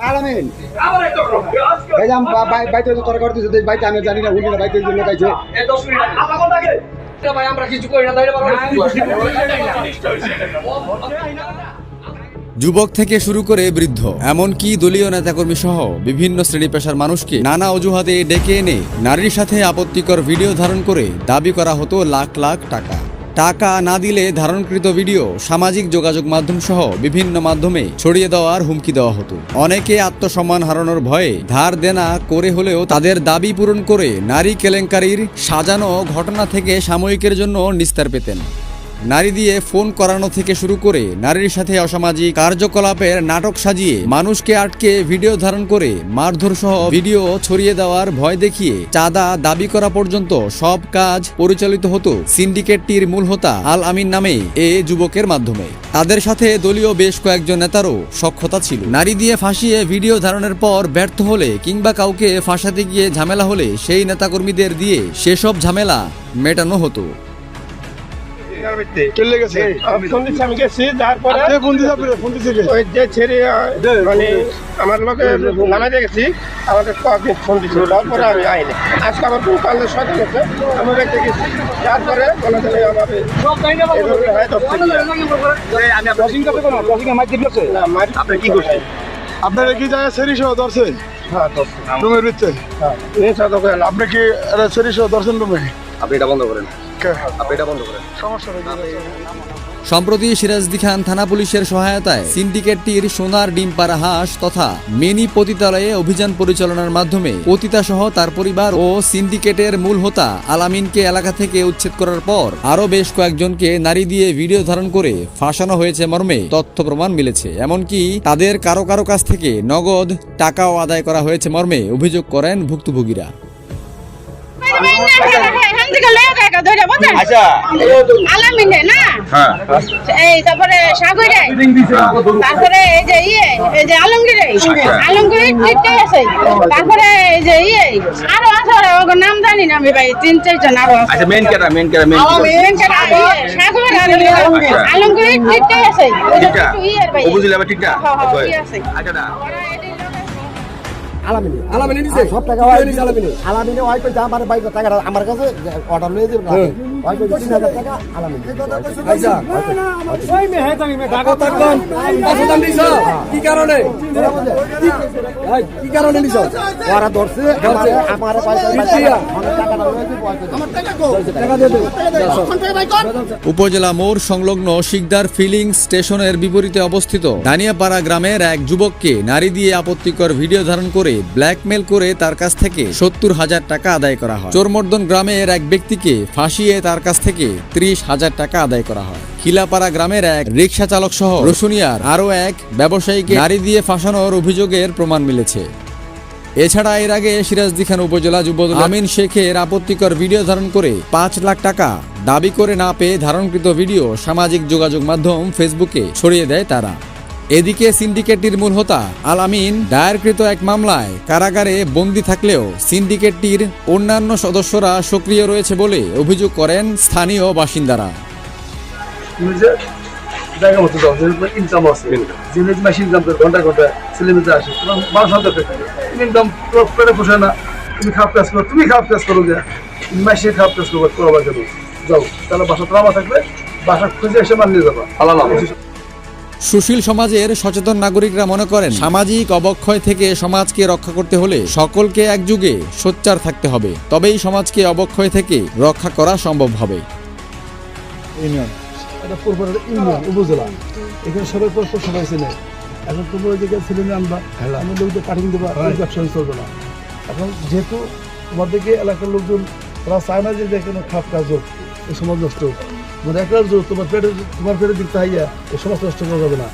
আলামিন এই যে আমি বা- বাই- বাইতে যে তরকারি দিছে বাইতে আমি জানি না উনি বাইতে লোক আইছে ভাই আমরা কিছু করি না যুবক থেকে শুরু করে বৃদ্ধ এমনকি দলীয় নেতাকর্মী সহ বিভিন্ন শ্রেণি পেশার মানুষকে নানা অজুহাতে ডেকে এনে নারীর সাথে আপত্তিকর ভিডিও ধারণ করে দাবি করা হতো লাখ লাখ টাকা টাকা না দিলে ধারণকৃত ভিডিও, সামাজিক যোগাযোগ মাধ্যম সহ বিভিন্ন মাধ্যমে ছড়িয়ে দেওয়ার হুমকি দেওয়া হতো। অনেকে আত্মসম্মান হারানোর ভয়ে ধার দেনা করে হলেও তাদের দাবি পূরণ করে নারী কেলেঙ্কারির সাজানো ঘটনা থেকে সাময়িকের জন্য নিস্তার পেতেন। নারী দিয়ে ফোন করানো থেকে শুরু করে নারীর সাথে অসামাজিক কার্যকলাপের নাটক সাজিয়ে মানুষকে আটকে ভিডিও ধারণ করে মারধর সহ ভিডিও ছড়িয়ে দেওয়ার ভয় দেখিয়ে চাঁদা দাবি করা পর্যন্ত সব কাজ পরিচালিত হতো সিন্ডিকেটটির মূল হোতা আল আমিন নামে এ যুবকের মাধ্যমে। তাদের সাথে দলীয় বেশ কয়েকজন নেতারও সক্ষতা ছিল। নারী দিয়ে ফাঁসিয়ে ভিডিও ধারণের পর ব্যর্থ হলে কিংবা কাউকে ফাঁসাতে গিয়ে ঝামেলা হলে সেই নেতাকর্মীদের দিয়ে সেসব ঝামেলা মেটানো হতো। চলে গেছে। ফোন আমি গেছি তারপরে ফোন দিছে ফোন দিছে ওই যে ছেড়ে মানে আমার লোকে গেছি আমাকে ফোন দিচ্ছে তারপরে আমি আইনি। আজকে আমার কালে সকাল গেছে আমি দেখতে গেছি। তারপরে বলা যায় আমাকে হয় আপনি কি করছেন? আপনারা কি জায়গায় সেরি সহ ধরছে হ্যাঁ দশটা রুমের ভিতরে? হ্যাঁ। লাভ। আপনি কি সেরি সহ ধরছেন রুমে? আপনি এটা বন্ধ করেন। সম্প্রতি সিরাজদি খান থানা পুলিশের সহায়তায় সিন্ডিকেটটির সোনার ডিম পাড়া হাঁস তথা মিনি পতিতালয়ে অভিযান পরিচালনার মাধ্যমে পতিতা সহ তার পরিবার ও সিন্ডিকেটের মূল হোতা আলামিনকে এলাকা থেকে উচ্ছেদ করার পর আরও বেশ কয়েকজনকে নারী দিয়ে ভিডিও ধারণ করে ফাঁসানো হয়েছে মর্মে তথ্য প্রমাণ মিলেছে। এমনকি তাদের কারও কারও কাছ থেকে নগদ টাকাও আদায় করা হয়েছে মর্মে অভিযোগ করেন ভুক্তভোগীরা। আচ্ছা আলামিনে না? এই তারপরে সাগরে। তারপরে এই যে ইয়ে এই যে আলমগীরে। আলমগীর ঠিকঠাক আছে। তারপরে এই যে ইয়ে আরও আছে ওরা, নাম জানি না আমি ভাই তিন চারজন আরও আছে। আচ্ছা মেন কেটা মেন কেটা মেন সাগর আলমগীর। ঠিকঠাক আছে। ঠিকঠাক? ঠিকঠাক? হ্যাঁ, হ্যাঁ। আচ্ছা। না। আলামিন। আলামিন দিছে? সব টাকা ওই দিছে আলামিন? আলামিন কই আমার বাইক টাকা আমার কাছে অর্ডার লয়ে দিন ওই কই 3000 টাকা আলামিন আচ্ছা। ওই মে হে তুমি মে টাকা থাকলাম কত দাম দিছ? কি কারণে? কি কারণে দিছ? ওরা ধরছে আমার আমার পয়সা আমার টাকা না লয়ে দিব আমার টাকা কো? টাকা দে দে উপজেলা মোড় সংলগ্ন শিকদার ফিলিং স্টেশনের বিপরীতে অবস্থিত দানিয়াপাড়া গ্রামের এক যুবককে নারী দিয়ে আপত্তিকর ভিডিও ধারণ করে ব্ল্যাকমেল করে তার কাছ থেকে সত্তর হাজার টাকা আদায় করা হয়। চোরমর্দন গ্রামের এক ব্যক্তিকে ফাঁসিয়ে তার কাছ থেকে ত্রিশ হাজার টাকা আদায় করা হয়। খিলাপাড়া গ্রামের এক রিক্সা চালক সহ রসুনিয়ার আরও এক ব্যবসায়ীকে নারী দিয়ে ফাঁসানোর অভিযোগের প্রমাণ মিলেছে। এছাড়া এর আগে সিরাজদি খান উপজেলা যুবদল আমিন শেখের আপত্তিকর ভিডিও ধারণ করে পাঁচ লাখ টাকা দাবি করে না পেয়ে ধারণকৃত ভিডিও সামাজিক যোগাযোগ মাধ্যম ফেসবুকে ছড়িয়ে দেয় তারা। এদিকে সিন্ডিকেটটির মূল হোতা আল আমিন দায়েরকৃত এক মামলায় কারাগারে বন্দী থাকলেও সিন্ডিকেটটির অন্যান্য সদস্যরা সক্রিয় রয়েছে বলে অভিযোগ করেন স্থানীয় বাসিন্দারা। জায়গা মতো দাও ইনকাম আছে। জিনিস মেশিন ইনকাম করে ঘণ্টা ঘণ্টা ছেলে মেয়েতে আসে তোমার বারো ইনকাম পেটে পোষে না তুমি খারাপ কাজ করো তুমি খারাপ কাজ করো যে মেশিন খারাপ কাজ করব করো কেন যাও তাহলে বাসা বাসা খুঁজে এসে মান নিয়ে যাবা। আলাদা সুশীল সমাজের সচেতন নাগরিকরা মনে করেন সামাজিক অবক্ষয় থেকে সমাজকে রক্ষা করতে হলে সকলকে একযুগে সোচ্চার থাকতে হবে। তবেই সমাজকে অবক্ষয় থেকে রক্ষা করা সম্ভব হবে। ইউনিয়ন। এটা পূর্বের ইউনিয়ন উপজেলা। এখানে সবাই পরস্পর সবাই চেনে এখন তোমরা ওই জায়গায় ছেলে মেয়ে আনবা আমি লোকদের পাঠিয়ে দেবা এই ব্যবসা চলবে না। এখন যেহেতু তোমাদেরকে এলাকার লোকজন ওরা চায় না যে এখানে খাপ কাজ হোক এই সমাজ নষ্ট হোক। মানে জোর তোমার পেটে তোমার পেটে দিকটা হাইয়া এই সমস্ত নষ্ট করা যাবে না।